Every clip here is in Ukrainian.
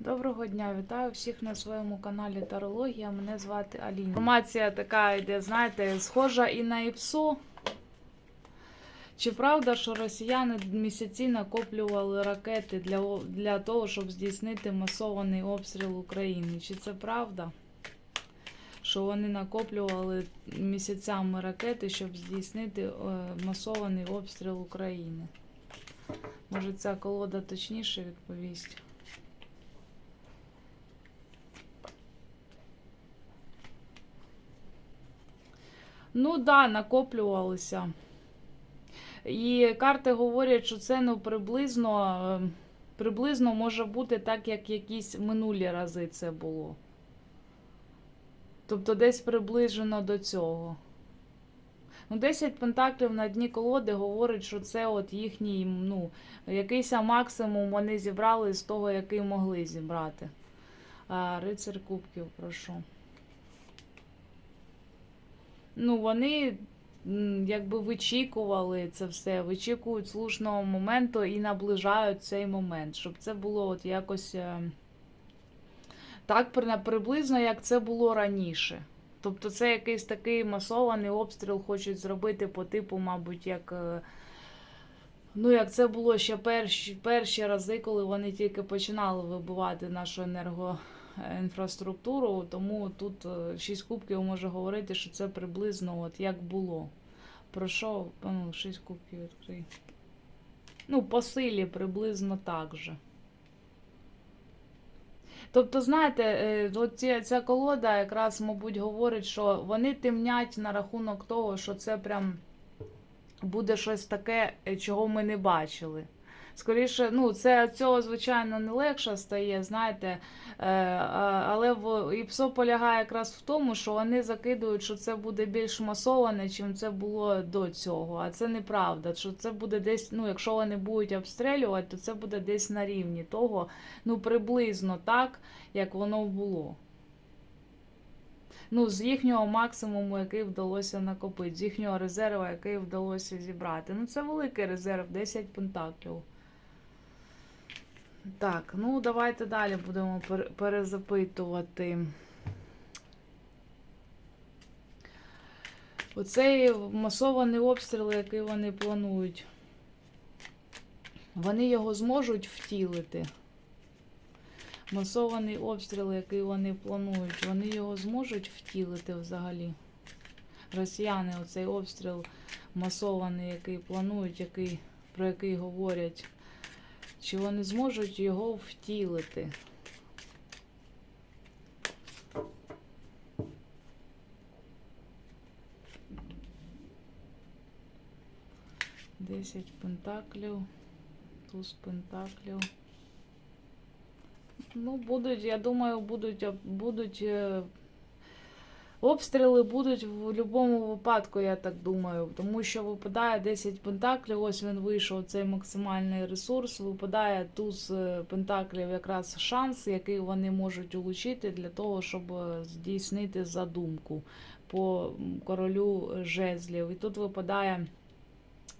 Доброго дня, вітаю всіх на своєму каналі Тарологія. Мене звати Аліна. Інформація така йде, знаєте, схожа і на ІПСО. Чи правда, що росіяни місяці накоплювали ракети для, для того, щоб здійснити масований обстріл України? Чи це правда? Що вони накоплювали місяцями ракети, щоб здійснити е, масований обстріл України? Може, ця колода точніше відповість? Ну да, накоплювалися. І карти говорять, що це ну приблизно, е, приблизно може бути так, як якісь минулі рази це було. Тобто десь приближено до цього. Ну, 10 пентаклів на дні колоди говорить, що це от їхній, ну, якийсь максимум вони зібрали з того, який могли зібрати. А, рицар кубків, прошу. Ну, вони якби вичікували це все, вичікують слушного моменту і наближають цей момент, щоб це було от якось е, так приблизно, як це було раніше. Тобто це якийсь такий масований обстріл хочуть зробити по типу, мабуть, як. е, Ну, як це було ще перші, перші рази, коли вони тільки починали вибивати нашу енергоінфраструктуру, тому тут е, шість кубків може говорити, що це приблизно от як було. Про що? Ну, шість кубків відкрий. Ну, по силі приблизно так же. Тобто, знаєте, е, ця, ця колода якраз, мабуть, говорить, що вони темнять на рахунок того, що це прям буде щось таке, е, чого ми не бачили. Скоріше, ну, це цього, звичайно, не легше стає, знаєте, е, але в ІПСО полягає якраз в тому, що вони закидують, що це буде більш масоване, чим це було до цього. А це неправда. Що це буде десь, ну, якщо вони будуть обстрілювати, то це буде десь на рівні того, ну, приблизно так, як воно було. Ну, з їхнього максимуму, який вдалося накопити, з їхнього резерву, який вдалося зібрати. Ну, це великий резерв, 10 пентаклів. Так, ну давайте далі будемо перезапитувати. Оцей масований обстріл, який вони планують, вони його зможуть втілити. Масований обстріл, який вони планують, вони його зможуть втілити взагалі. Росіяни, оцей обстріл масований, який планують, який, про який говорять, чи вони зможуть його втілити? Десять пентаклів, туз пентаклів. Ну, будуть, я думаю, будуть, будуть е, обстріли будуть в будь-якому випадку, я так думаю. Тому що випадає 10 пентаклів, ось він вийшов, цей максимальний ресурс. Випадає туз е, пентаклів якраз шанс, який вони можуть улучити для того, щоб е, здійснити задумку по королю жезлів. І тут випадає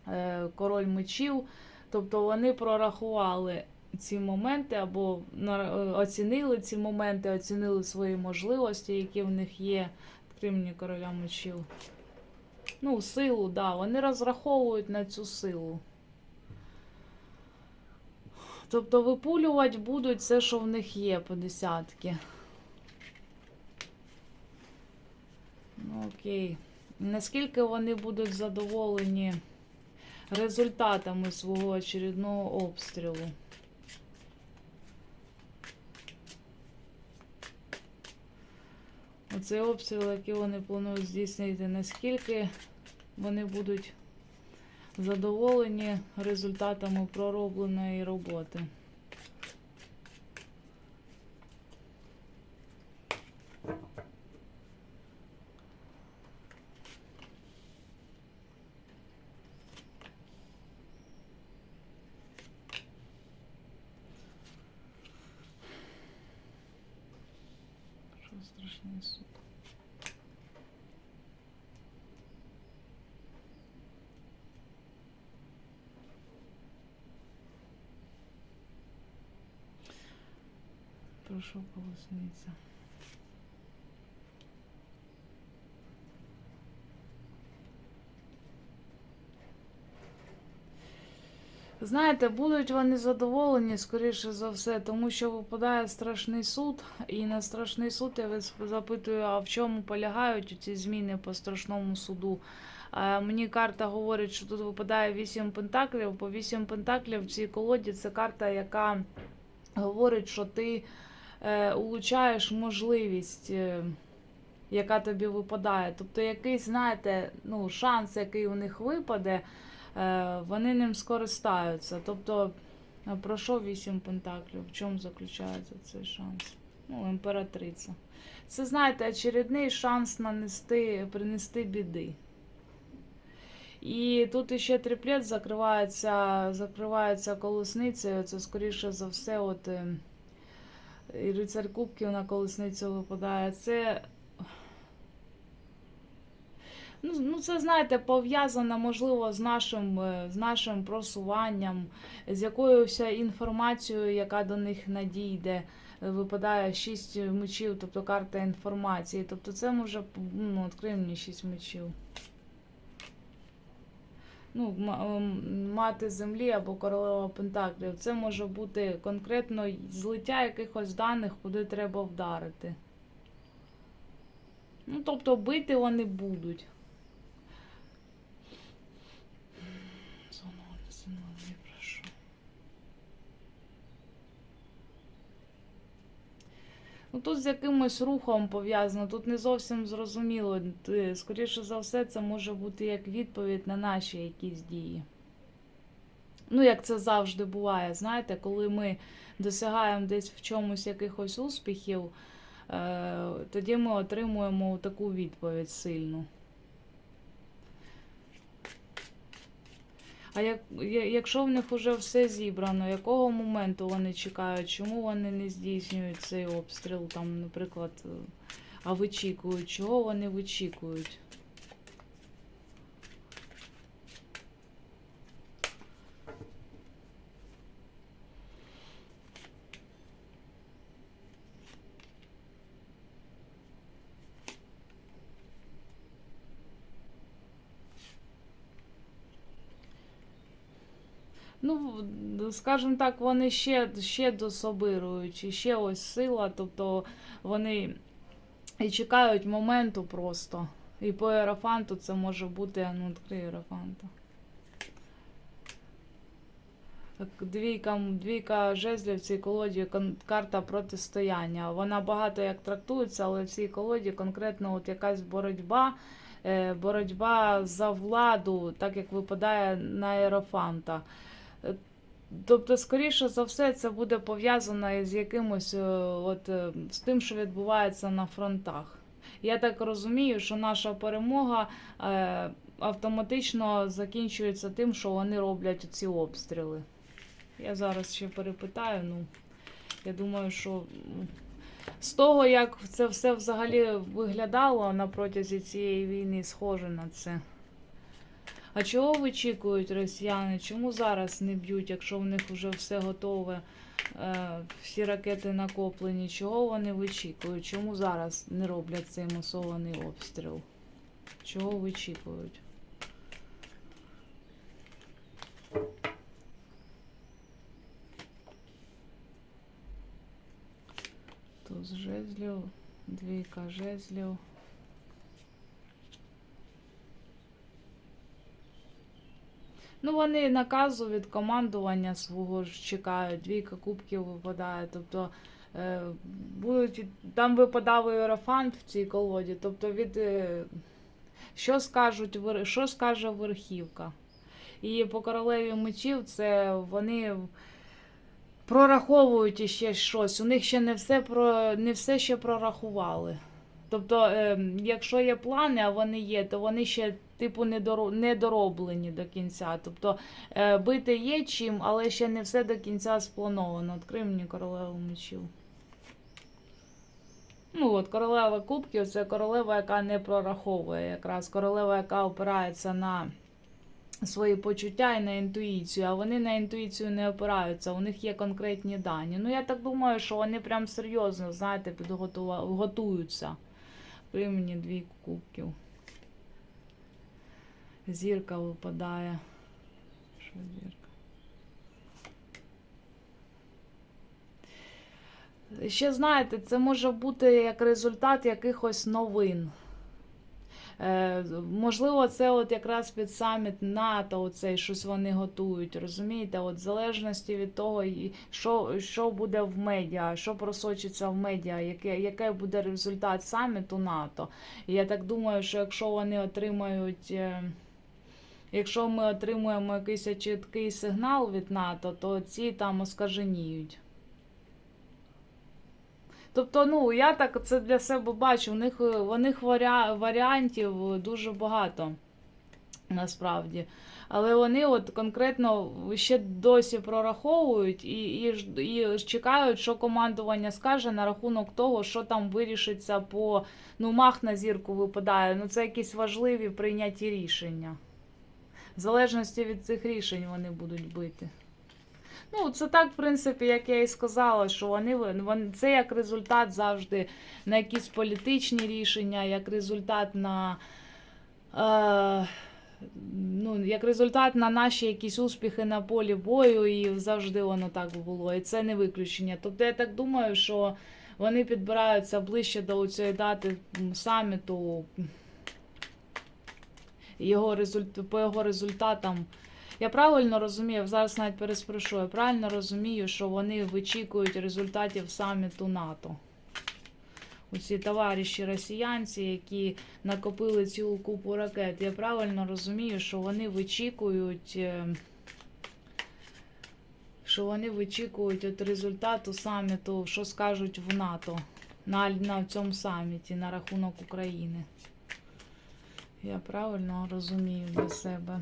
е, король мечів. Тобто вони прорахували ці моменти або оцінили ці моменти, оцінили свої можливості, які в них є. Мені короля мечів. Ну, силу, да. Вони розраховують на цю силу. Тобто випулювати будуть все, що в них є по десятки. Ну, окей. Наскільки вони будуть задоволені результатами свого очередного обстрілу? Оцей обстріл, який вони планують здійснити, наскільки вони будуть задоволені результатами проробленої роботи. Страшний суд? Прошу колесниця. Знаєте, будуть вони задоволені, скоріше за все, тому що випадає страшний суд, і на страшний суд я вас запитую, а в чому полягають ці зміни по страшному суду. Мені карта говорить, що тут випадає 8 пентаклів. По 8 пентаклів в цій колоді це карта, яка говорить, що ти е, улучшаєш можливість, е, яка тобі випадає. Тобто якийсь, знаєте, ну, шанс, який у них випаде, вони ним скористаються. Тобто, е, пройшов 8 пентаклів. В чому заключається цей шанс? Ну, імператриця. Це, знаєте, очередний шанс нанести, принести біди. І тут іще триплет закривається, закривається колесницею. Це, скоріше за все, от е, і рицарь кубків на колесницю випадає. Це. Ну, ну, це, знаєте, пов'язано, можливо, з нашим, е, з нашим просуванням, з якоюсь інформацією, яка до них надійде. Е, Випадає 6 мечів, тобто карта інформації. Тобто це може, ну, відкрий мені 6 мечів. Ну, мати землі або королева Пентаклів. Це може бути конкретно злиття якихось даних, куди треба вдарити. Ну, тобто бити вони будуть. Ну, тут з якимось рухом пов'язано, тут не зовсім зрозуміло. Скоріше за все, це може бути як відповідь на наші якісь дії. Ну, як це завжди буває, знаєте, коли ми досягаємо десь в чомусь якихось успіхів, е, тоді ми отримуємо таку відповідь сильну. А як, якщо в них вже все зібрано, якого моменту вони чекають, чому вони не здійснюють цей обстріл, там, наприклад, е, а вичікують, чого вони вичікують? Ну, скажімо так, вони ще, ще дособирують, ще ось сила, тобто вони і чекають моменту просто. І по ерафанту це може бути, ну, відкрий ерафанта. Так, Двійка, двійка жезлів в цій колоді карта протистояння. Вона багато як трактується, але в цій колоді конкретно от якась боротьба, е, боротьба за владу, так як випадає на ерафанта. Е, Тобто, скоріше за все, це буде пов'язано із якимось е, от, е, з тим, що відбувається на фронтах. Я так розумію, що наша перемога е, автоматично закінчується тим, що вони роблять ці обстріли. Я зараз ще перепитаю. Ну, я думаю, що з того, як це все взагалі виглядало на протязі цієї війни, схоже на це. А чого вичікують росіяни? Чому зараз не б'ють, якщо в них вже все готове, е, всі ракети накоплені? Чого вони вичікують? Чому зараз не роблять цей масований обстріл? Чого вичікують? Туз жезлів, двійка жезлів. Ну, вони наказу від командування свого ж чекають, двійка кубків випадає. Тобто е, будуть там випадав іерофант в цій колоді. Тобто від е, що скажуть що скаже верхівка. І по королеві мечів це вони прораховують іще щось. У них ще не все про не все ще прорахували. Тобто, е, якщо є плани, а вони є, то вони ще типу недоро- недороблені до кінця. Тобто е, бити є чим, але ще не все до кінця сплановано. Відкрий мені королеву мечів. Ну от королева кубків це королева, яка не прораховує якраз. Королева, яка опирається на свої почуття і на інтуїцію, а вони на інтуїцію не опираються, у них є конкретні дані. Ну, я так думаю, що вони прям серйозно, знаєте, підготува- При мені дві кубків. Зірка випадає. Що зірка? Ще знаєте, це може бути як результат якихось новин. Е, можливо, це от якраз під саміт НАТО, оцей щось вони готують. Розумієте? От в залежності від того, що, що буде в медіа, що просочиться в медіа, яке, який буде результат саміту НАТО. І я так думаю, що якщо вони отримають. е, Якщо ми отримуємо якийсь чіткий сигнал від НАТО, то ці там оскаженіють. Тобто, ну, я так це для себе бачу, у них, е, у них варіа, варіантів дуже багато, насправді. Але вони от конкретно ще досі прораховують і, і, і чекають, що командування скаже на рахунок того, що там вирішиться по ну, мах на зірку випадає. Ну, це якісь важливі прийняті рішення. В залежності від цих рішень вони будуть бити. Ну, це так, в принципі, як я і сказала, що вони, вони це як результат завжди на якісь політичні рішення, як результат на. Е, ну, як результат на наші якісь успіхи на полі бою, і завжди воно так було. І це не виключення. Тобто я так думаю, що вони підбираються ближче до цієї дати саміту. Його результ... По його результатам. Я правильно розумію, зараз навіть переспрошу, я правильно розумію, що вони вичікують результатів саміту НАТО. Оці товариші росіянці, які накопили цілу купу ракет. Я правильно розумію, що вони вичікують. е, Що вони вичікують от результату саміту, що скажуть в НАТО на, на цьому саміті на рахунок України. Я правильно розумію для себе.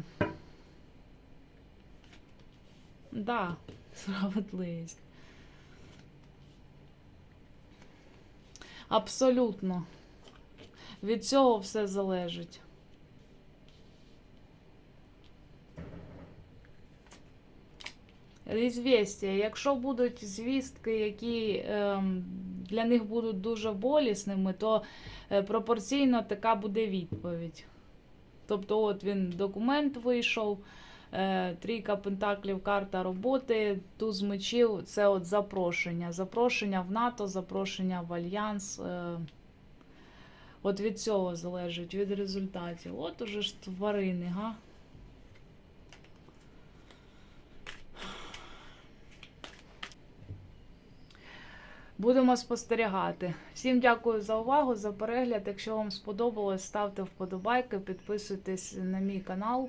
Да, справедливість. Абсолютно. Від цього все залежить. Ізвістя. Якщо будуть звістки, які ем, для них будуть дуже болісними, то е, пропорційно така буде відповідь. Тобто, от він документ вийшов, трійка пентаклів, карта роботи, туз мечів це от запрошення. Запрошення в НАТО, запрошення в Альянс. Е, от від цього залежить, від результатів. От уже ж тварини, га? Будемо спостерігати. Всім дякую за увагу, за перегляд. Якщо вам сподобалось, ставте вподобайки, підписуйтесь на мій канал.